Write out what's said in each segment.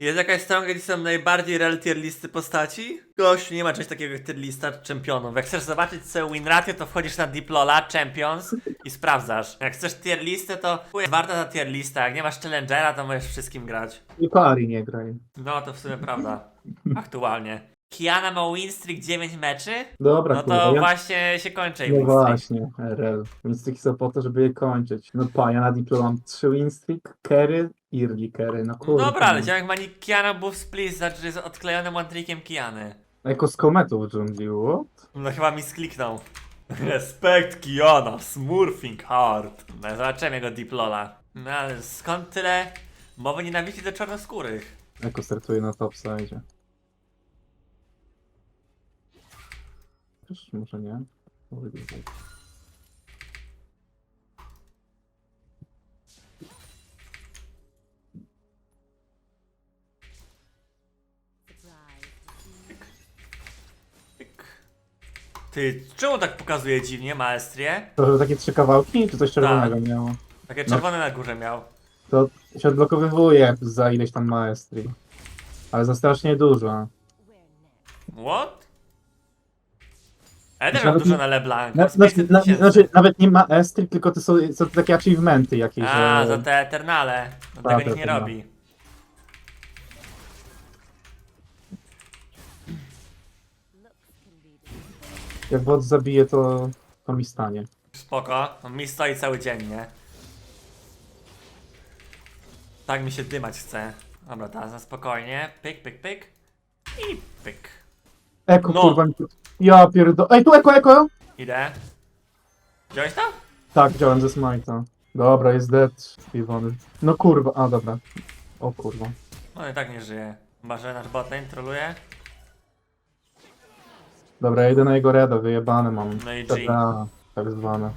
Jest jakaś strona, gdzie są najbardziej rel tier listy postaci? Gościu, nie ma czegoś takiego jak tier lista czempionów. Jak chcesz zobaczyć sobie win ratio, to wchodzisz na Diplola, Champions i sprawdzasz. Jak chcesz tier listę, to chuj, warta ta tier lista. Jak nie masz challengera, to możesz wszystkim grać. I pari nie graj. No to w sumie prawda. Aktualnie. Kiana ma win streak 9 meczy? Dobra, No kurwa, to ja... właśnie się kończy jej No win streak. właśnie, RL. Są po to, żeby je kończyć. No pa, ja na Diplo mam 3 winstreak, carry, carry, no No kurwa. dobra, ale ziomek ma nick Kiana Buff Split, znaczy, że jest odklejonym one-trickiem Kiany. Jako z kometą w dżungli, what? No chyba mi skliknął. Respekt Kiana, smurfing hard. No zobaczyłem jego diplola. No ale skąd tyle mowy nienawiści do czarnoskórych? Jako startuje na topside. Też może nie. Może nie. Ty, czemu tak pokazuje dziwnie maestrie? To że takie trzy kawałki, czy coś czerwonego Tak. miało? Takie No. czerwone na górze miał. To się odblokowywuje za ileś tam maestrii. Ale za strasznie dużo. What? Ja też Znaczy, mam nawet dużo nie- na LeBlanc. Na, znaczy, 500 na, znaczy, nawet nie maestrii, tylko to są, są takie achievementy jakieś, A, że... za te Eternale. No Tak, tego nikt nie Eternale. robi. Jak bot zabije, to, to mi stanie. Spoko, no mi stoi cały dzień, nie? Tak mi się dymać chce. Dobra, teraz na spokojnie. Pyk, pyk, pyk. I pyk. Eko, No. kurwa, mi tu... Ja pierdo... Ej, tu eko, eko! Idę. Wziąłeś to? Tak, wziąłem ze smite'a. Dobra, jest dead. Piwony. No kurwa, a dobra. O kurwa. No i tak nie żyje. Chyba, że nasz botlane troluje. Dobra, ja idę na jego reda, wyjebane mam. No i G. TTA, tak zwane.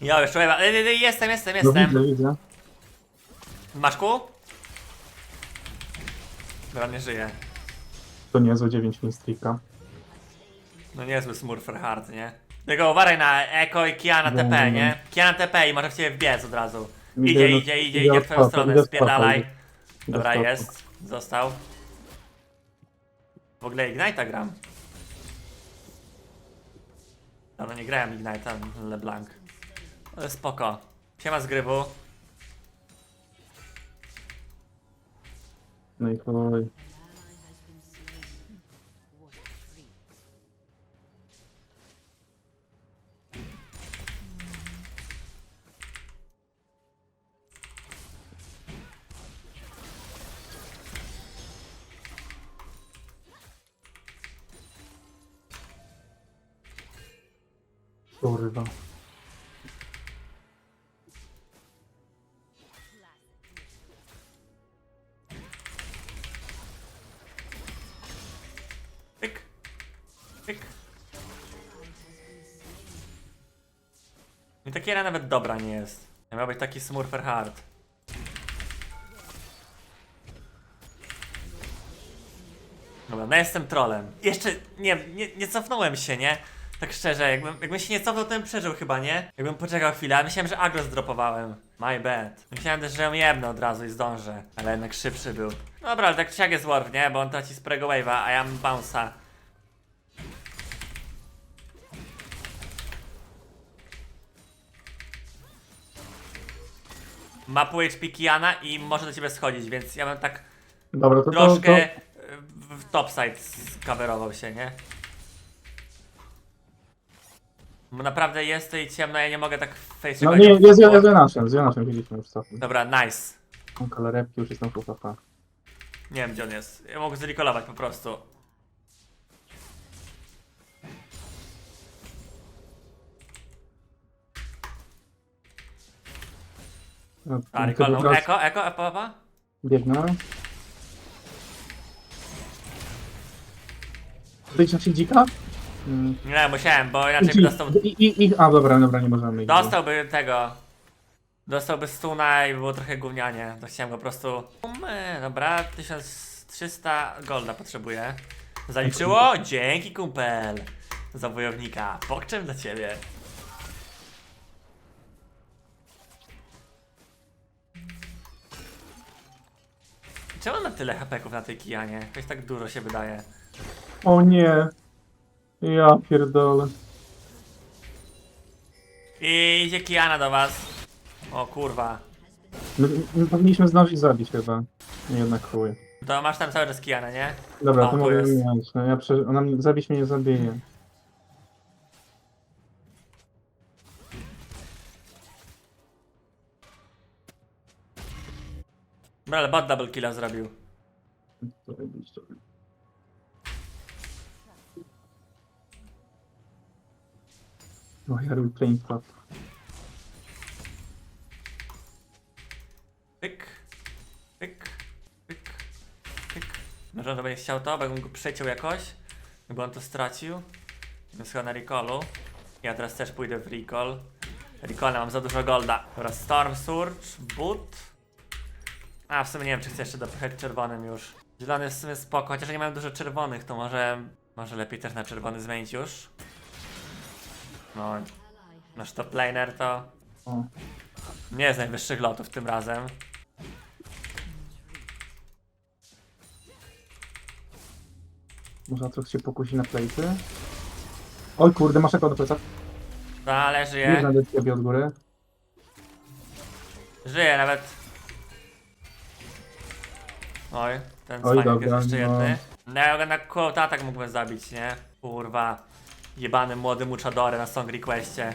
Ja już. Ej, ej, ej, Jestem, jestem, No jestem. widzę, widzę. Masz ku? Dobra, nie żyje. To niezłe 9 winstreaka. No niezły smurfer hard, nie? Tylko uważaj na Eko i Kiana No, TP, no, nie? Kiana TP i może w ciebie wbiec od razu. Idę Idzie, do- idzie, idzie, idę idzie od w twoją stronę, idę od spierdalaj. idę. Idę Dobra, w topu. jest. Został. W ogóle Ignite'a gram. No, no nie grałem Ignite'a LeBlanc. Ale spoko. Siema z grywu. No i chuj. Kurwa. Pyk. Pyk. I ta kiera nawet dobra nie jest. Miał być taki smurfer hard. Dobra, no jestem trolem. Jeszcze nie, nie, nie cofnąłem się, nie? Tak szczerze, jakbym, jakbym się nie cofnął, to bym przeżył chyba, nie? Jakbym poczekał chwilę, a myślałem, że agro zdropowałem. My bad. Myślałem też, że ją jebnę od razu i zdążę, ale jednak szybszy był. Dobra, ale tak czy siak jest warp, nie? Bo on traci sprego wave'a, a ja mam bounce'a. Ma pół HP Kiana i może do ciebie schodzić, więc ja bym tak Dobra, to, to, troszkę to, w w topside skawerował się, nie? Bo naprawdę jest i ciemno, ja nie mogę tak face No nie, jest, jest Jonaszem, z Jonaszem widzieliśmy już. Dobra, nice. Mam kalerepki, już jestem full HP. Nie wiem gdzie on jest. Ja mogę zrecallować po prostu. No, A, teraz Eko, eko, eko, eko? Biegnę. Być na dzika? Mm. Nie, musiałem, bo inaczej by dostał... I, i, i, a, dobra, dobra, nie możemy. iść. Dostałby tego. Dostałby stuna i było trochę gównianie. To chciałem go po prostu... Umy, Dobra, 1300 golda potrzebuję. Zaliczyło? Dzięki kumpel. Za wojownika. Pokczem dla ciebie. Czemu na tyle hapeków na tej kijanie? Jakoś tak dużo się wydaje. O nie. Ja pierdolę. I idzie kijana do was. O kurwa. My, my powinniśmy zdążyć zabić chyba. Nie jednak chuj. To masz tam cały czas kijana, nie? Dobra, A, to tu mogę jest. mieć. No ja prze... Ona mnie zabić mnie nie zabije. Dobra, ale bot double killa zrobił. Zajebiście. No ja robię plain flap. Pyk, pyk, pyk, pyk. Może on to będzie chciał to, bo jakbym go przeciął jakoś, bo on to stracił. Więc chyba na recallu. Ja teraz też pójdę w recall. Recalla mam za dużo golda. Dobra, Storm Surge, Boot. A, w sumie nie wiem, czy chcę jeszcze dopychać czerwonym już. Zielony jest w sumie spoko, chociaż nie mam dużo czerwonych, to może... Może lepiej też na czerwony zmienić już. No, nasz top laner to... O. Nie jest najwyższych lotów tym razem. Można trochę się pokusić na plejty. Oj kurde, masz jako do plecach? No, ale Nie żyje. znajdę ciebie od góry. Żyje nawet. Oj, ten Oj, cwaniak dobra, jest jeszcze no. jedny. No ja go na quote atak mógłbym zabić, nie? Kurwa. Jebany młody muchadory na song requestie.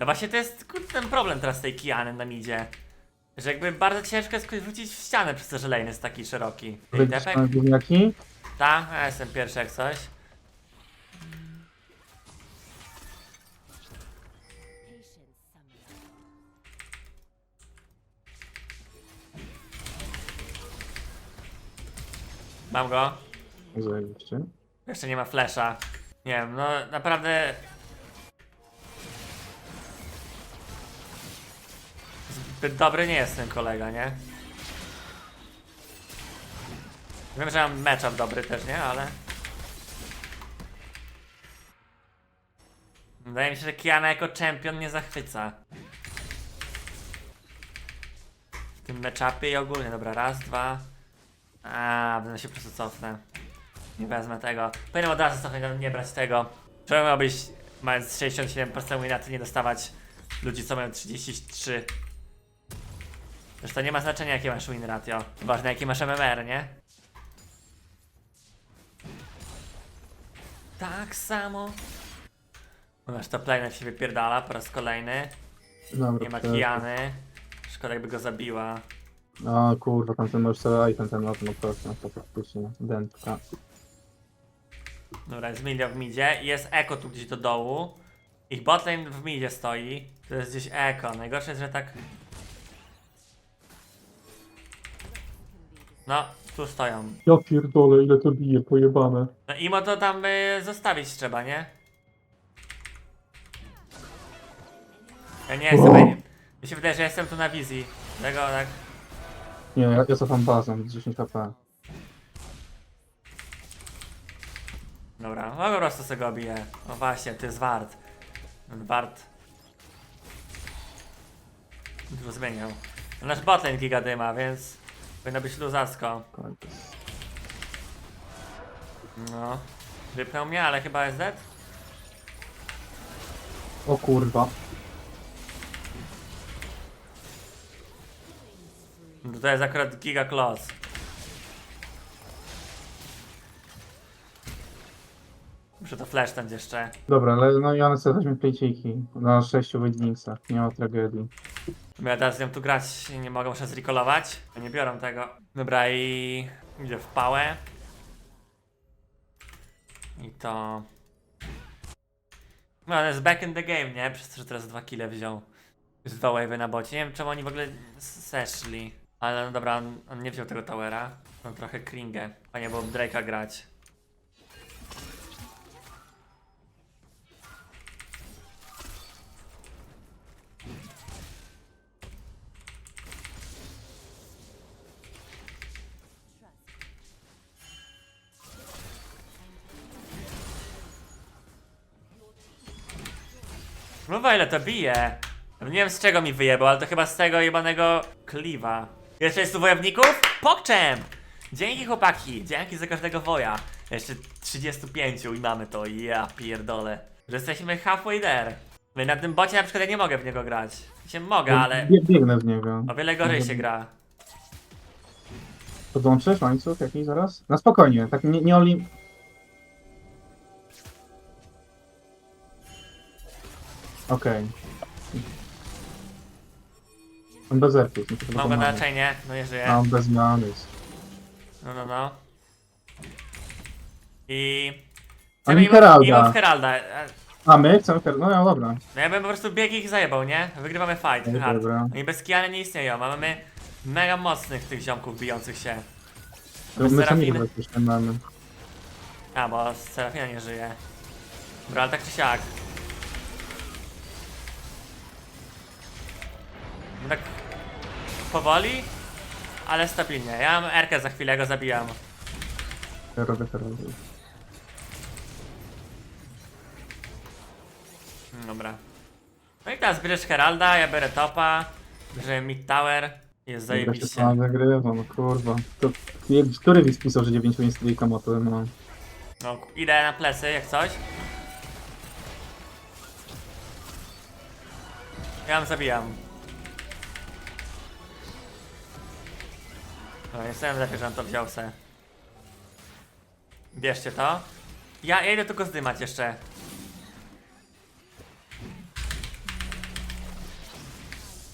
No właśnie to jest kurde, ten problem teraz z tej Kiany na midzie. Że jakby bardzo ciężko jest wrócić w ścianę przez to, że lane jest taki szeroki. Ej, Tepek? gówniaki? Tak, ja jestem pierwszy jak coś. Mam go. Zajebiście. Jeszcze nie ma flesza. Nie wiem, no naprawdę. Zbyt dobry nie jest ten kolega, nie? Wiem, że mam matchup dobry też, nie? Ale. Wydaje mi się, że Kiana jako champion nie zachwyca. W tym matchupie i ogólnie. Dobra, raz, dwa. A, będę się po prostu cofnę. Nie wezmę tego. Powinienem od razu trochę nie brać tego. Czemu miałbyś, mając 67% wina, ty nie dostawać ludzi, co mają 33? Zresztą nie ma znaczenia, jakie masz win ratio. Ważne, jaki masz MMR, nie? Tak samo. U Nasz top lane się wypierdala po raz kolejny. Dobra, Nie ma to- Kiany. Szkoda jakby go zabiła. O kurwa, tam ten możesz sobie item ten lot, no proszę, to faktycznie. Dentka. Dobra, jest Milio w midzie i jest Eko tu gdzieś do dołu. Ich botlane w midzie stoi. To jest gdzieś Eko. Najgorsze jest, że tak... No, tu stoją. Ja pierdolę, ile to bije, pojebane. No imo to tam y, zostawić trzeba, nie? Ja nie jestem... O. Mi się wydaje, że jestem tu na wizji. Tego tak... Nie, ja, ja cofam bazą, 10 HP. Dobra, no po prostu sobie go obiję. No właśnie, to jest wart. Wart. Tu zmieniał. Nasz botlane giga dyma, więc powinno być luzacko. No. Wypnął mnie, ale chyba jest dead? O kurwa. No to jest akurat giga close. Muszę to flashnąć jeszcze. Dobra, ale no i one sobie weźmie plejciki na 6 Wydlingsach, nie ma tragedii. Bo ja teraz z nią tu grać nie mogę, muszę zrecallować. Nie biorą tego. Dobra i... Idę w pałę. I to... No, on jest back in the game, nie? Przez to, że teraz dwa kile wziął. Już dwa wave'y na bocie. Nie wiem, czemu oni w ogóle s- zeszli. Ale no dobra, on, on nie wziął tego towera. On trochę kringę. Fajnie było w Drake'a grać. No ile to bije. Nie wiem z czego mi wyjebał, ale to chyba z tego jebanego kliwa. Jeszcze jest tu wojowników? Pokczem! Dzięki chłopaki, dzięki za każdego woja. Jeszcze 35 i mamy to, ja pierdolę. Że jesteśmy halfway there. I na tym bocie na przykład ja nie mogę w niego grać. Się mogę, ale Bie- Biegnę w niego. o wiele gorzej się gra. Podłączysz łańcuch jakiś zaraz? Na spokojnie, tak nie, nie oli... Okej. On bez erków, nie Mam go na pomagać. czainie, no nie żyje. on bez many jest. No, no, no. I... Chcemy Heralda. W Heralda. E, A my chcemy... her- No ja dobra. No ja bym po prostu bieg ich zajebał, nie? Wygrywamy fight, No hard. dobra. Oni bez Kiany nie istnieją, a mamy mega mocnych tych ziomków bijących się. My sami Serafiny? chyba coś tam mamy. A, bo Serafina nie żyje. Dobra, ale tak czy siak. No Tak powoli, ale stabilnie. Ja mam Erkę za chwilę, go zabijam. Ja robię heraldy. Dobra. No i teraz bierzesz Heralda, ja biorę topa, bierzemy Mid Tower. Jest Ja się zajebiście. tam zagrywam, no kurwa. To, który widz pisał, że 9 minut streaka ma to, no. No, idę na plecy, jak coś. Ja ją zabijam. No, nie jestem lepiej, że on to wziął se. Bierzcie to. Ja, ja idę tylko zdymać jeszcze.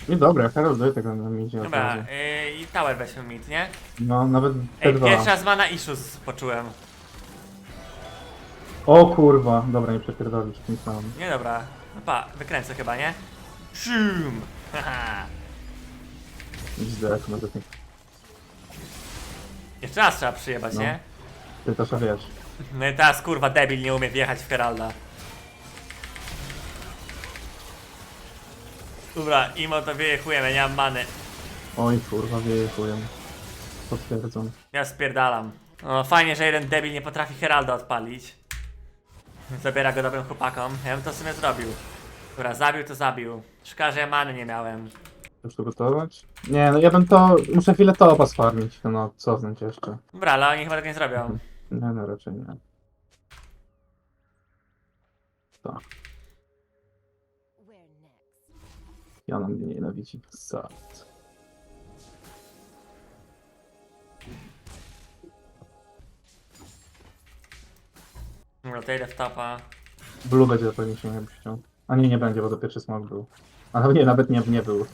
Nie dobra, heraldy tego na mi idzie. od Dobra, razu. yy, i tower weźmy mid, nie? No, nawet Ej, T2. pierwszy raz mana issues poczułem. O kurwa, dobra, nie przepierdolisz, myślałem. Nie dobra. No pa, wykręcę chyba, nie? Szum! Haha. Zdech, nawet nie. Jeszcze raz trzeba przyjebać, No. nie? Ty też wiesz. No i teraz kurwa debil nie umie wjechać w Heralda. Dobra, imo to wyjechujemy, nie mam many. Oj kurwa, wieje chujem. Potwierdzam. Ja spierdalam. No fajnie, że jeden debil nie potrafi Heralda odpalić. Zabiera go dobrym chłopakom. Ja bym to w sumie zrobił. Dobra, zabił to zabił. Szkoda, że ja many nie miałem. To gotować? Nie, no ja bym to... Muszę chwilę topa sfarmić, no cofnąć jeszcze. Dobra, ale oni chyba tak nie zrobią. Nie, no raczej nie. Tak, Where next? ja na mnie nienawidzi. Sad. Dobra, to idę w topa. Blue będzie zapewne się nie chciał. A nie, nie będzie, bo to pierwszy smok był. Ale nie, nawet nie, nie był.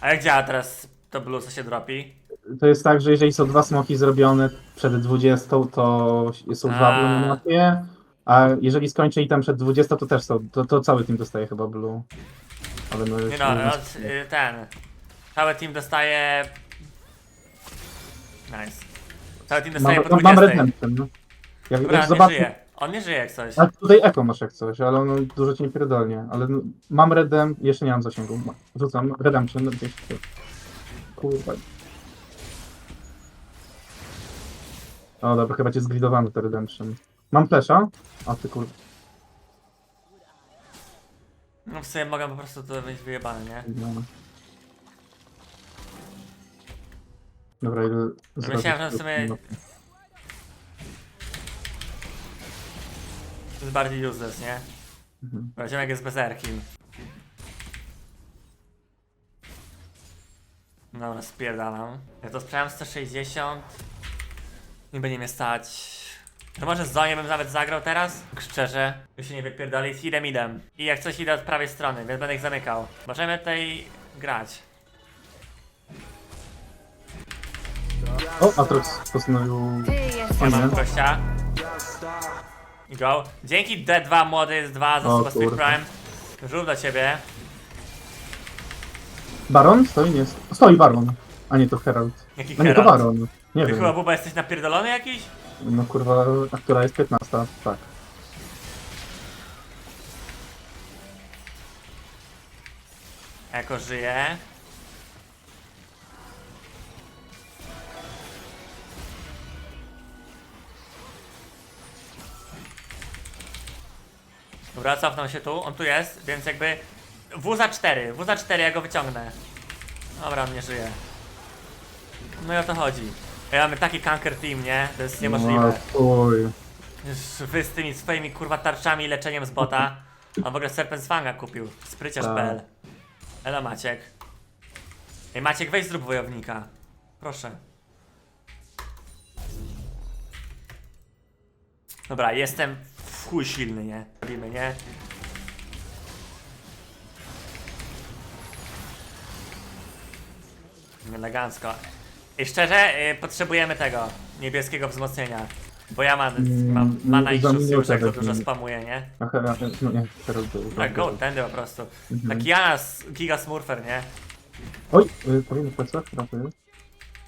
A jak działa teraz to blue, co się dropi? To jest tak, że jeżeli są dwa smoki zrobione przed 20, to są dwa A. blue na mapie. A jeżeli skończy item przed 20, to też są. To, to cały team dostaje chyba blue. Ale no Nie już no, nie wiem, od, y, ten. Cały team dostaje. Nice. Cały team dostaje Mam, po mam, mam 20. redemption. no. Jak, Dobra, jak nie zobaczę. żyje. On nie żyje jak coś. A tutaj Echo masz jak coś, ale ono dużo ci nie pierdolnie. Ale no, mam redem, jeszcze nie mam zasięgu. Ma- Rzucam redemption gdzieś. tu. Kurwa. O dobra, chyba cię zgridowano to redemption. Mam flesza? A ty kur... No w sumie mogę po prostu to być wyjebane, nie? No. Dobra, ile Myślałem, że w sumie- To jest bardziej useless, nie? Mhm. Dobra, ziomek jest bezerkim. Dobra, spierdalam. Ja to sprzedałem 160. Nie będzie mnie stać. To może z Zonie bym nawet zagrał teraz? Tak Szczerze, już się nie wypierdolić. Idem, idem. I jak coś idę od prawej strony, więc będę ich zamykał. Możemy tutaj grać. O, Atrox postanowił... Ty jest. Ja mam gościa. Go. Dzięki D2 młody jest 2 za O, Super. Prime. Żółw do ciebie. Baron? Stoi? Nie. Stoi Baron. A nie, to Herald. Jaki A nie, to Herald? Baron. Nie Ty wiem. chyba Buba jesteś napierdolony jakiś? No kurwa, a która jest 15? Tak. Jako żyje. Dobra, cofnął się tu, on tu jest, więc jakby W za 4, W za 4, ja go wyciągnę. Dobra, on nie żyje. No i o to chodzi. Ja mamy taki kanker team, nie? To jest niemożliwe. No, chuj. Już wy z tymi swoimi kurwa tarczami i leczeniem z bota. On w ogóle Serpent Fanga kupił. Spryciarz.pl. Elo Maciek. Ej Maciek, weź zrób wojownika. Proszę. Dobra, jestem chuj silny, nie? Robimy, nie? Elegancko. I szczerze, y, potrzebujemy tego niebieskiego wzmocnienia. Bo ja mam, Mm, mam mana i za już jak weźmiemy. dużo spamuję, nie? A Hera, no nie, teraz był. Tak, go, tędy po prostu. Mhm. Taki Janas, Giga Smurfer, nie? Oj, y, powinien plecach.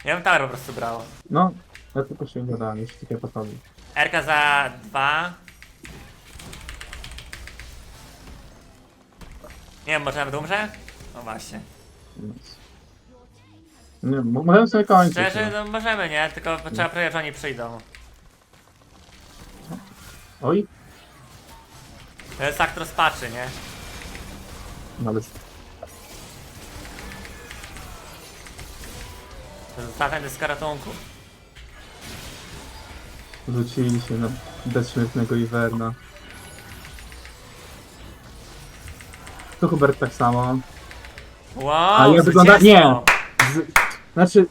Ja bym tower po prostu brał. No, ja tylko się nie dałem, jeśli takie postawi. RK za dwa. Nie wiem, może nawet umrze? No właśnie. Nie, mo- możemy sobie kończyć. Szczerze, no. no możemy, nie? Tylko trzeba prawie, że oni przyjdą. Oj, To jest akt rozpaczy, nie? no jest zatem z karatunku. rzucili się na bezśmiertnego Iwerna. To Hubert tak samo. Wow, A ja wygląda- zwycięstwo! nie! Z... Znaczy,